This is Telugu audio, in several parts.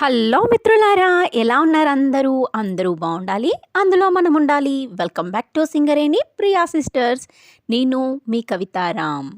హలో మిత్రులారా ఎలా ఉన్నారు అందరూ? అందరూ బాగుండాలి? అందులో మనం ఉండాలి. Welcome back to Singareni Priya sisters నేను మీ కవితారామ్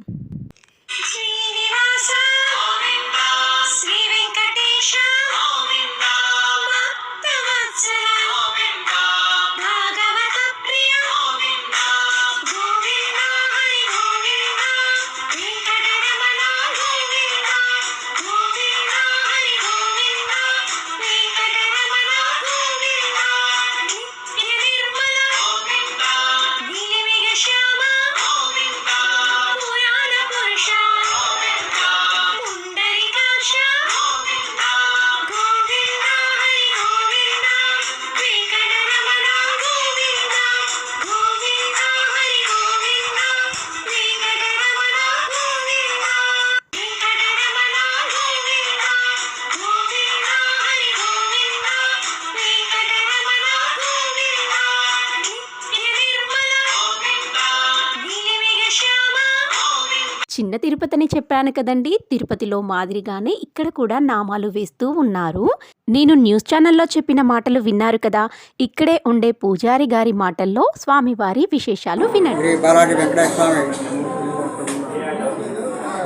చిన్న తిరుపతిని చెప్పాను కదండి. తిరుపతిలో మాదిరిగానే ఇక్కడ కూడా నామాలు వేస్తూ ఉన్నారు. నేను న్యూస్ ఛానల్లో చెప్పిన మాటలు విన్నారు కదా. ఇక్కడే ఉండే పూజారి గారి మాటల్లో స్వామివారి విశేషాలు వినండి.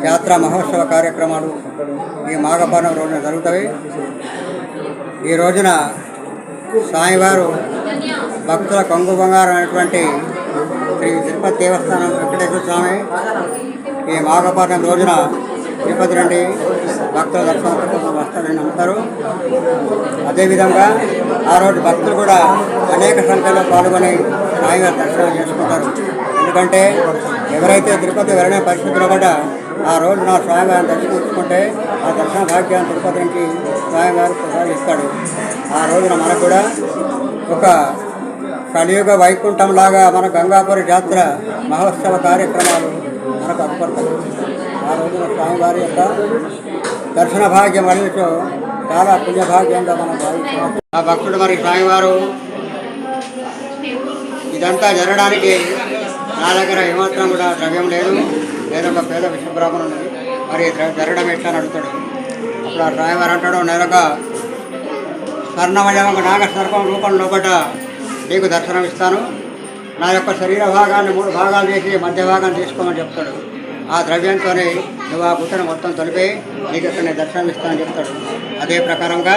యాత్ర మహోత్సవ కార్యక్రమాలు ఈ మాఘపానం రోజున జరుగుతాయి. ఈ రోజున స్వామివారు భక్తుల కొంగు బంగారం అనేటువంటి శ్రీ తిరుపతి దేవస్థానం వెంకటేశ్వర స్వామి ఈ మాఘపాఠం రోజున తిరుపతి నుండి భక్తుల దర్శనం కోసం వస్తారని నమ్ముతారు. అదేవిధంగా ఆ రోజు భక్తులు కూడా అనేక సంఖ్యలో పాల్గొని స్వామివారి దర్శనం చేసుకుంటారు. ఎందుకంటే ఎవరైతే తిరుపతి వెళ్ళనే పరిస్థితుల్లో కూడా ఆ రోజు నా స్వామివారిని దర్శించుకుంటే ఆ దర్శన భాగ్యాన్ని తిరుపతి నుంచి స్వామివారు ప్రసాదిస్తాడు. ఆ రోజున మనకు కూడా ఒక కలియుగ వైకుంఠంలాగా మన గంగాపురి జాతర మహోత్సవ కార్యక్రమాలు మనకు అద్భుతం ఆ రోజున స్వామివారి యొక్క దర్శన భాగ్యం అడిగితో చాలా పుణ్యభాగ్యంగా మనం భావిస్తున్నాం. ఆ భక్తుడు మరి స్వామివారు ఇదంతా జరగడానికి నా దగ్గర ఏమాత్రం కూడా ద్రవ్యం లేదు. నేను ఒక పేద విశ్వబ్రాహ్మణుడు మరి జరగడం ఎట్లా అని అడుగుతాడు. అప్పుడు ఆ స్వామివారు అంటాడు నేరుగా స్వర్ణమయం నాగ సర్పం రూపం లోపట నీకు దర్శనం ఇస్తాను నా యొక్క శరీర భాగాన్ని మూడు భాగాలు చేసి మధ్య భాగాన్ని తీసుకోమని చెప్తాడు. ఆ ద్రవ్యంతోనే నువ్వు ఆ గుట్టను మొత్తం తొలిపి నీకు ఇక్కడ దర్శనం ఇస్తానని చెప్తాడు. అదే ప్రకారంగా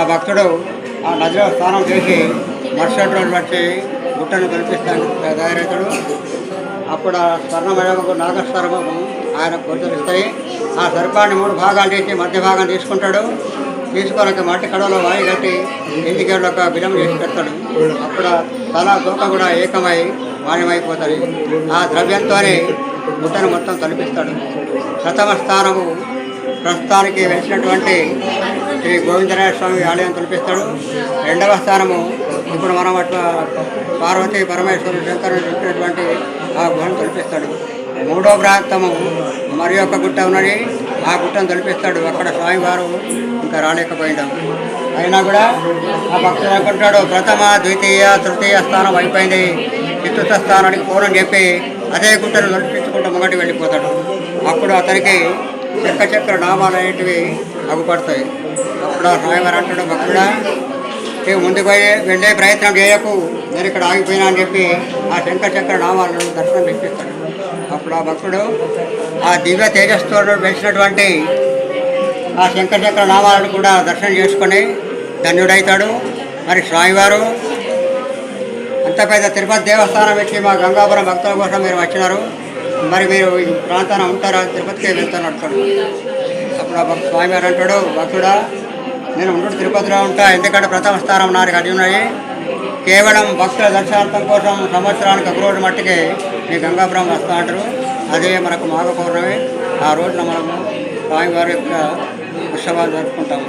ఆ భక్తుడు ఆ నదిలో స్నానం చేసి మరుసటి రోజు వచ్చి గుట్టను కల్పిస్తాను తయారవుతాడు. అప్పుడు ఆ స్వర్ణమయము నాగస్వరము ఆయన గోచరిస్తాయి ఆ సర్పాన్ని మూడు భాగాలు చేసి మధ్య భాగం తీసుకుంటాడు. తీసుకొని మట్టి కడవలో వాయి కట్టి ఇంటికి ఒక బిలం చేసి పెడతాడు. అప్పుడు తల తోక కూడా ఏకమై మాయమైపోతుంది ఆ ద్రవ్యంతోనే గుట్టను మొత్తం తలిపిస్తాడు. ప్రథమ స్థానము ప్రస్తుతానికి వెలిసినటువంటి శ్రీ గోవిందరాయ స్వామి ఆలయం తలిపిస్తాడు. రెండవ స్థానము ఇప్పుడు మనం అట్లా పార్వతీ పరమేశ్వరుడు శంకరుడు చెప్పినటువంటి ఆ గుహను తలిపిస్తాడు. మూడో ప్రాంతము మరి ఒక గుట్ట ఉన్నది. ఆ గుట్టను తలిపిస్తాడు. అక్కడ స్వామివారు ఇంకా రాలేకపోయినాం. అయినా కూడా ఆ భక్తుడు అనుకుంటాడు ప్రథమ ద్వితీయ తృతీయ స్థానం అయిపోయింది. చతుర్థ స్థానానికి పూర్వం చెప్పి అదే గుట్టను నడిపించుకుంటూ ముంగటి వెళ్ళిపోతాడు. అప్పుడు అతనికి చెక్క చక్ర నామాలు అనేటివి అగుపడతాయి. అప్పుడు ఆ స్వామివారు అంటాడు భక్తుడా నీవు ముందుకు పోయి వెళ్ళే ప్రయత్నం చేయకు. నేను ఇక్కడ ఆగిపోయినా అని చెప్పి ఆ శంకర చక్ర నామాలను దర్శనం ఇప్పిస్తాడు అప్పుడు ఆ భక్తుడు ఆ దివ్య తేజస్తో వెలిసినటువంటి ఆ శంకర చక్ర నామాలను కూడా దర్శనం చేసుకొని ధన్యుడైతాడు. మరి స్వామివారు అంత పెద్ద తిరుపతి దేవస్థానం వచ్చి మా గంగాపురం భక్తుల కోసం మీరు వచ్చినారు. మరి మీరు ఈ ప్రాంతాన ఉంటారా? తిరుపతికి వెళ్తాను అంటాడు. అప్పుడు ఆ స్వామివారు అంటాడు భక్తుడా నేను ఉండు తిరుపతిలో ఉంటా. ఎందుకంటే ప్రథమ స్థానం నాకు అడిగి ఉన్నాయి. కేవలం భక్తుల దర్శనార్థం కోసం సంవత్సరానికి ఒక రోజు మట్టికి మీ గంగాపురం వస్తా అంటారు. అదే మనకు మాఘ పౌర్ణమి ఆ రోజున మనము స్వామివారి యొక్క ఉత్సవాలు జరుపుకుంటాం.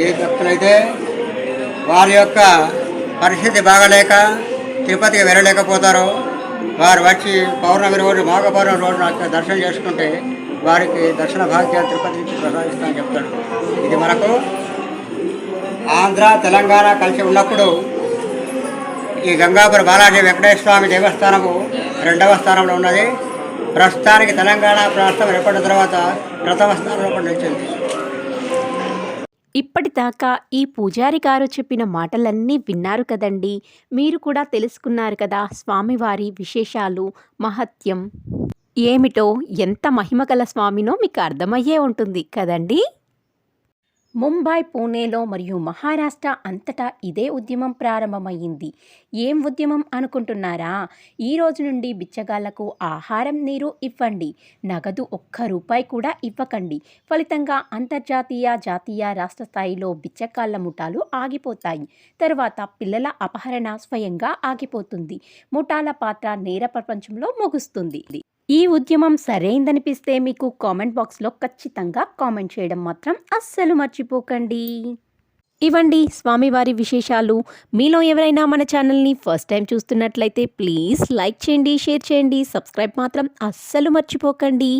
ఏ భక్తులైతే వారి యొక్క పరిస్థితి బాగలేక తిరుపతికి వెళ్ళలేకపోతారో వారు వచ్చి పౌర్ణమి రోజు మాఘ పౌర్ణమి రోజు నాకు దర్శనం చేసుకుంటే వారికి దర్శన భాగ్యాలు తిరుపతి నుంచి ప్రసాదిస్తామని చెప్తాడు ఇది మనకు ఆంధ్ర తెలంగాణ కలిసి ఉన్నప్పుడు ఈ గంగాపుర బాలాజీ వెంకటేశ్వర స్వామి దేవస్థానము రెండవ స్థానంలో ఉన్నది. ప్రస్తుతానికి తెలంగాణ ప్రాంతం ఏర్పడిన తర్వాత ప్రథమ స్థానంలో నిలిచింది. ఇప్పటిదాకా ఈ పూజారి గారు చెప్పిన మాటలన్నీ విన్నారు కదండి. మీరు కూడా తెలుసుకున్నారు కదా స్వామివారి విశేషాలు మహత్యం. ఏమిటో ఎంత మహిమగల స్వామినో మీకు అర్థమయ్యే ఉంటుంది కదండీ. ముంబై పూణేలో మరియు మహారాష్ట్ర అంతటా ఇదే ఉద్యమం ప్రారంభమైంది ఏం ఉద్యమం అనుకుంటున్నారా? ఈ రోజు నుండి బిచ్చగాళ్ళకు ఆహారం నీరు ఇవ్వండి. నగదు ఒక్క రూపాయి కూడా ఇవ్వకండి. ఫలితంగా అంతర్జాతీయ జాతీయ రాష్ట్ర స్థాయిలో బిచ్చగాళ్ళ ముఠాలు ఆగిపోతాయి. తర్వాత పిల్లల అపహరణ స్వయంగా ఆగిపోతుంది. ముఠాల పాత్ర నేర ప్రపంచంలో ముగుస్తుంది. ఈ ఉద్యమం సరైందనిపిస్తే మీకు కామెంట్ బాక్స్లో ఖచ్చితంగా కామెంట్ చేయడం మాత్రం అస్సలు మర్చిపోకండి. ఇవ్వండి స్వామివారి విశేషాలు. మీలో ఎవరైనా మన ఛానల్ని ఫస్ట్ టైం చూస్తున్నట్లయితే ప్లీజ్ లైక్ చేయండి షేర్ చేయండి సబ్స్క్రైబ్ మాత్రం అస్సలు మర్చిపోకండి.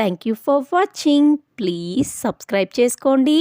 Thank you for watching. Please subscribe చేసుకోండి.